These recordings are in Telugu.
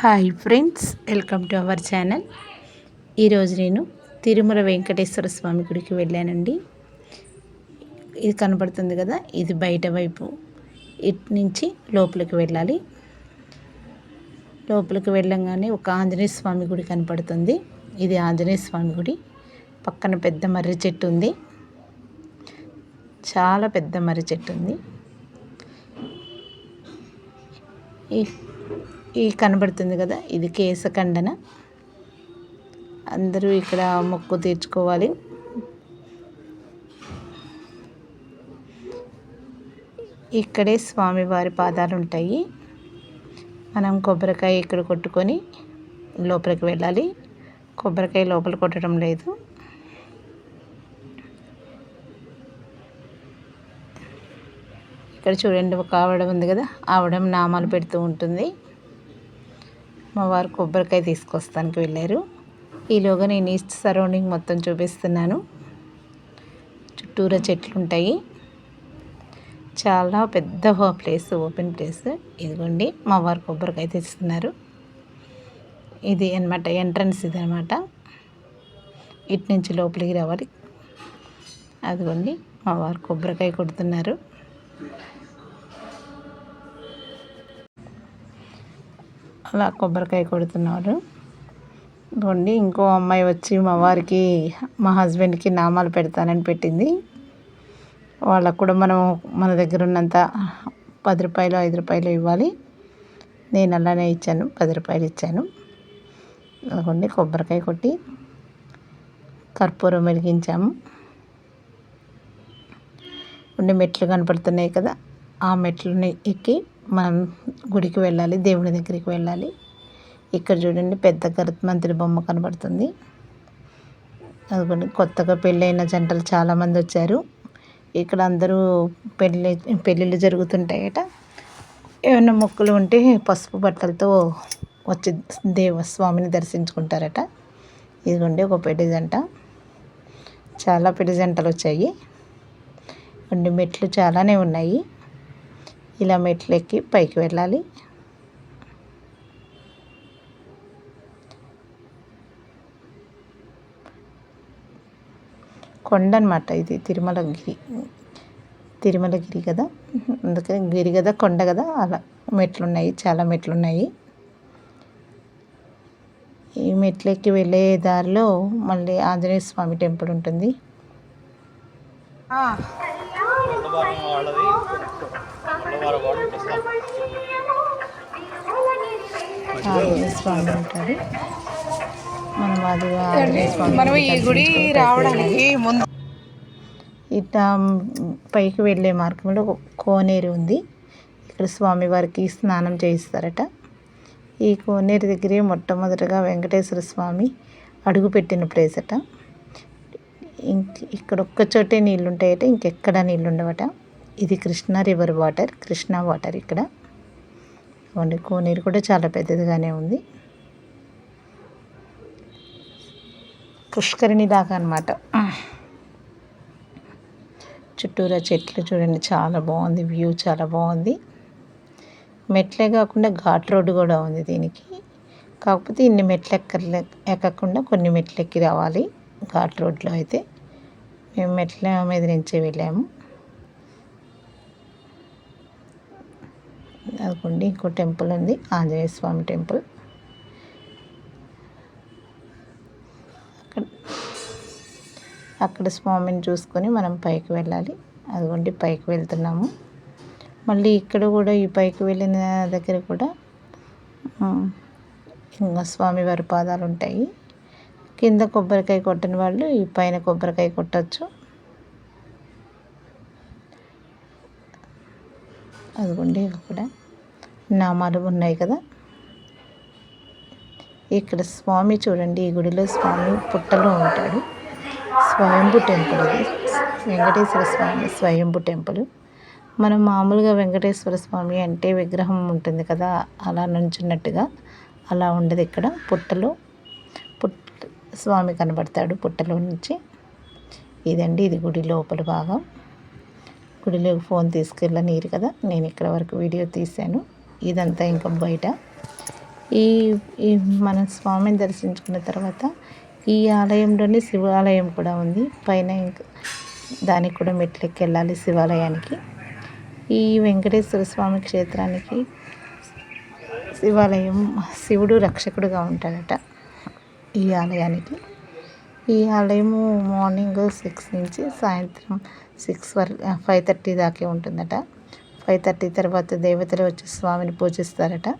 Hi friends welcome to our channel. ఈరోజు నేను తిరుమల వెంకటేశ్వర స్వామి గుడికి వెళ్ళానండి. ఇది కనబడుతుంది కదా ఇది బయట వైపు ఇటు నుంచి లోపలికి వెళ్ళాలి. లోపలికి వెళ్ళంగానే ఒక ఆంజనేయ స్వామి గుడి కనపడుతుంది. ఇది ఆంజనేయ స్వామి గుడి. పక్కన పెద్ద మర్రి చెట్టు ఉంది. చాలా పెద్ద మర్రి చెట్టు ఉంది. ఈ కనబడుతుంది కదా ఇది కేశఖండన. అందరూ ఇక్కడ మొక్కు తీర్చుకోవాలి. ఇక్కడే స్వామివారి పాదాలు ఉంటాయి మనం కొబ్బరికాయ ఇక్కడ కొట్టుకొని లోపలికి వెళ్ళాలి. కొబ్బరికాయ లోపల కొట్టడం లేదు. ఇక్కడ చూడండి ఒక ఆవిడ ఉంది కదా ఆవిడ నామాలు పెడుతూ ఉంటుంది. మా వారు కొబ్బరికాయ తీసుకొస్తానికి వెళ్ళారు. ఈలోగా నేను ఈస్ట్ సరౌండింగ్ మొత్తం చూపిస్తున్నాను. చుట్టూరా చెట్లు ఉంటాయి. చాలా పెద్ద ప్లేస్ ఓపెన్ ప్లేస్. ఇదిగోండి మా వారు కొబ్బరికాయ తెస్తున్నారు. ఇది అనమాట ఎంట్రన్స్ ఇది అనమాట ఇటు నుంచి లోపలికి రావాలి. అదిగోండి మా వారు కొబ్బరికాయ కొడుతున్నారు. అలా కొబ్బరికాయ కొడుతున్నారు. ఇదిగోండి ఇంకో అమ్మాయి వచ్చి మా వారికి మా హస్బెండ్కి నామాలు పెడతానని పెట్టింది. వాళ్ళకు కూడా మనం మన దగ్గర ఉన్నంత పది రూపాయలు ఐదు రూపాయలు ఇవ్వాలి. నేను అలానే ఇచ్చాను పది రూపాయలు ఇచ్చాను. అలాగండి కొబ్బరికాయ కొట్టి కర్పూరం వెలిగించాము. ఉండి మెట్లు కనపడుతున్నాయి కదా ఆ మెట్లని ఎక్కి మనం గుడికి వెళ్ళాలి దేవుని దగ్గరికి వెళ్ళాలి. ఇక్కడ చూడండి పెద్ద గరుత్మంతుడి బొమ్మ కనబడుతుంది. అదిగోండి కొత్తగా పెళ్ళైన జంటలు చాలామంది వచ్చారు. ఇక్కడ అందరూ పెళ్ళి పెళ్ళిళ్ళు జరుగుతుంటాయట. ఏమైనా మొక్కులు ఉంటే పసుపు బట్టలతో వచ్చి దేవస్వామిని దర్శించుకుంటారట. ఇదిగోండి ఒక పెళ్ళి జంట. చాలా పెళ్ళి జంటలు వచ్చాయి. కొన్ని మెట్లు చాలానే ఉన్నాయి. ఇలా మెట్లు ఎక్కి పైకి వెళ్ళాలి. కొండ అనమాట ఇది తిరుమలగిరి తిరుమలగిరి కదా? అందుకని గిరి కదా కొండ కదా? అలా మెట్లున్నాయి చాలా మెట్లున్నాయి. ఈ మెట్లు ఎక్కి వెళ్ళే దారిలో మళ్ళీ ఆంజనేయ స్వామి టెంపుల్ ఉంటుంది. స్వామి ఉంటాడు మనం అది మనం ఈ గుడి రావడానికి ముందు ఇట్లా పైకి వెళ్ళే మార్గంలో కోనేరు ఉంది. ఇక్కడ స్వామివారికి స్నానం చేయిస్తారట. ఈ కోనేరు దగ్గరే మొట్టమొదటిగా వెంకటేశ్వర స్వామి అడుగుపెట్టిన ప్లేస్ అట. ఇంక ఇక్కడ ఒక్క చోటే నీళ్ళు ఉంటాయట ఇంకెక్కడ నీళ్ళు ఉండవట ఇది Krishna river water Krishna water ఇక్కడ. వండి కోనేరు కూడా చాలా పెద్దదిగానే ఉంది. పుష్కరిణి దాకా అనమాట చుట్టూరా చెట్లు చూడండి చాలా బాగుంది వ్యూ చాలా బాగుంది. మెట్లే కాకుండా ఘాట్ రోడ్డు కూడా ఉంది దీనికి. కాకపోతే ఇన్ని మెట్లు ఎక్కర్లే ఎక్కకుండా కొన్ని మెట్లు ఎక్కి రావాలి. ఘాట్ రోడ్లో అయితే మేము మెట్ల మీద నుంచి వెళ్ళాము. అదిగోండి ఇంకో టెంపుల్ ఉంది ఆంజనేయ స్వామి టెంపుల్. అక్కడ అక్కడ స్వామిని చూసుకొని మనం పైకి వెళ్ళాలి. అదిగోండి పైకి వెళ్తున్నాము. మళ్ళీ ఇక్కడ కూడా ఈ పైకి వెళ్ళిన దగ్గర కూడా ఇంకా స్వామివారి పాదాలు ఉంటాయి. కింద కొబ్బరికాయ కొట్టిన వాళ్ళు ఈ పైన కొబ్బరికాయ కొట్టచ్చు. అదిగోండి ఇక్కడ నామాలు ఉన్నాయి కదా. ఇక్కడ స్వామి చూడండి ఈ గుడిలో స్వామి పుట్టలో ఉంటాడు. స్వయంభు టెంపుల్ ఇది. వెంకటేశ్వర స్వామి స్వయంభు టెంపుల్. మనం మామూలుగా వెంకటేశ్వర స్వామి అంటే విగ్రహం ఉంటుంది కదా అలా నుంచున్నట్టుగా. అలా ఉండదు ఇక్కడ పుట్టలో. స్వామి కనబడతాడు పుట్టలో నుంచి. ఇదండి ఇది గుడి లోపల భాగం. గుడిలోకి ఫోన్ తీసుకెళ్ళనీరు కదా నేను ఇక్కడ వరకు వీడియో తీశాను. ఇదంతా ఇంకా బయట. ఈ ఈ మన స్వామిని దర్శించుకున్న తర్వాత ఈ ఆలయంలోనే శివాలయం కూడా ఉంది. పైన ఇంకా దానికి కూడా మెట్లెక్కి వెళ్ళాలి శివాలయానికి. ఈ వెంకటేశ్వర స్వామి క్షేత్రానికి శివాలయం శివుడు రక్షకుడుగా ఉంటాడట. ఈ ఆలయానికి ఈ ఆలయము మార్నింగ్ సిక్స్ నుంచి సాయంత్రం సిక్స్ వరకు ఫైవ్ థర్టీ దాకే ఉంటుందట. ఫైవ్ థర్టీ తర్వాత దేవతలు వచ్చి స్వామిని పూజిస్తారట.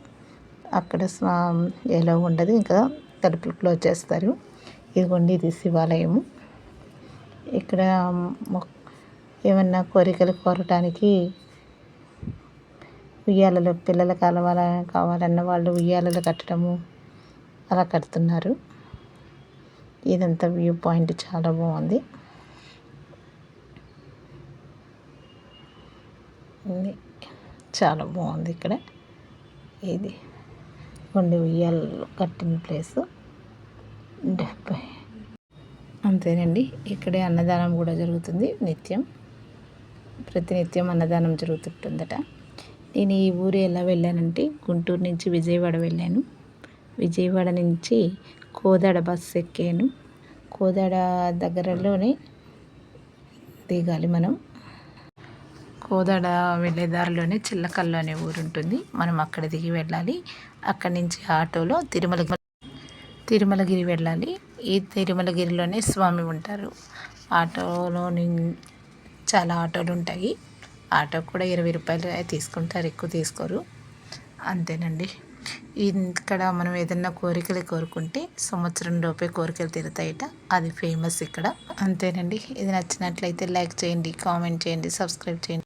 అక్కడ స్వా ఎలా ఉండదు ఇంకా తలుపులు క్లోజ్ చేస్తారు. ఇదిగోండి ఇది శివాలయము. ఇక్కడ మొ- ఏమన్నా కోరికలు కోరటానికి ఉయ్యాలలో పిల్లల కలవాల కావాలన్న వాళ్ళు ఉయ్యాలలు కట్టడము అలా కడుతున్నారు. ఇదంతా వ్యూ పాయింట్ చాలా బాగుంది. చాలా బాగుంది ఇక్కడ. ఇది కొన్ని ఉయ్యాలు కట్టిన ప్లేసు. డెబ్బై. అంతేనండి. ఇక్కడే అన్నదానం కూడా జరుగుతుంది నిత్యం. ప్రతినిత్యం అన్నదానం జరుగుతుంటుందట. నేను ఈ ఊరు ఎలా వెళ్ళానంటే గుంటూరు నుంచి విజయవాడ వెళ్ళాను. విజయవాడ నుంచి కోదాడ బస్సు ఎక్కాను. కోదాడ దగ్గరలోనే దిగాలి మనం. కోదాడ వెళ్ళే దారిలోనే చిల్లకల్లు అనే ఊరు ఉంటుంది. మనం అక్కడ దిగి వెళ్ళాలి. అక్కడి నుంచి ఆటోలో తిరుమల తిరుమలగిరి వెళ్ళాలి. ఈ తిరుమలగిరిలోనే స్వామి ఉంటారు. ఆటోలో చాలా ఆటోలు ఉంటాయి. ఆటో కూడా ఇరవై రూపాయలు తీసుకుంటారు. ఎక్కువ తీసుకోరు. అంతేనండి. ఇక్కడ మనం ఏదైనా కోరికలు కోరుకుంటే సంవత్సరం లోపే కోరికలు తీరుతాయట. అది ఫేమస్ ఇక్కడ. అంతేనండి. ఇది నచ్చినట్లయితే లైక్ చేయండి కామెంట్ చేయండి సబ్స్క్రైబ్ చేయండి.